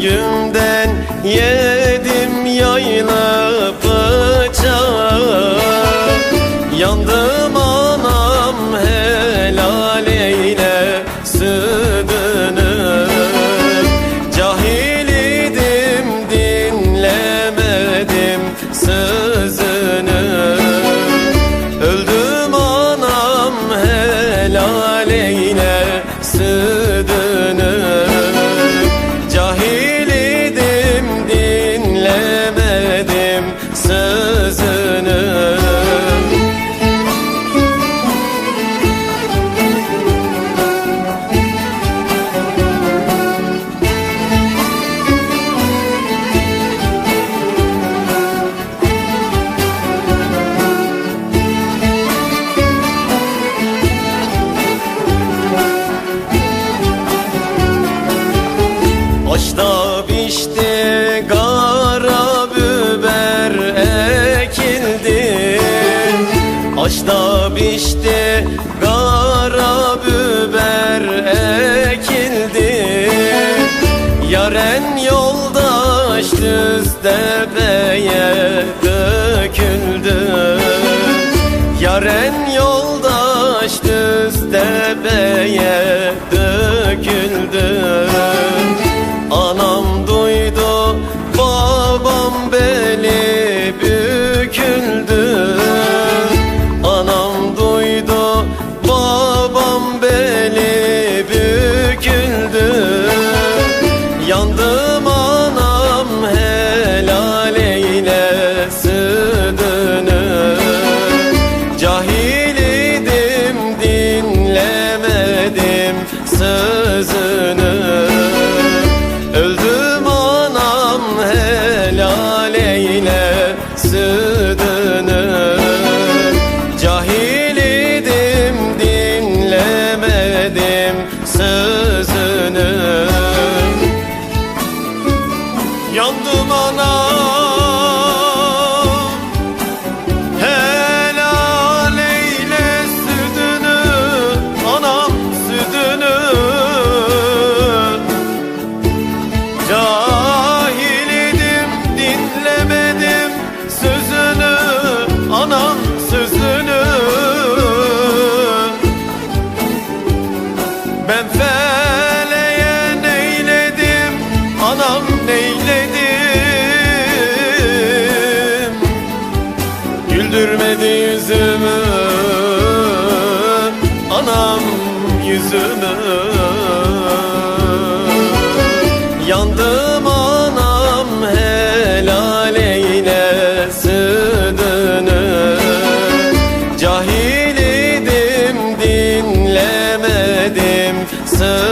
Sürgümden yedim yayla. Başta pişti kara biber ekildi. Yaren yoldaş düz tepeye döküldü. Yaren yoldaş düz tepeye döküldü. canım anam yüzüme Yandım anam helal eyle Cahil idim dinlemedim sözünü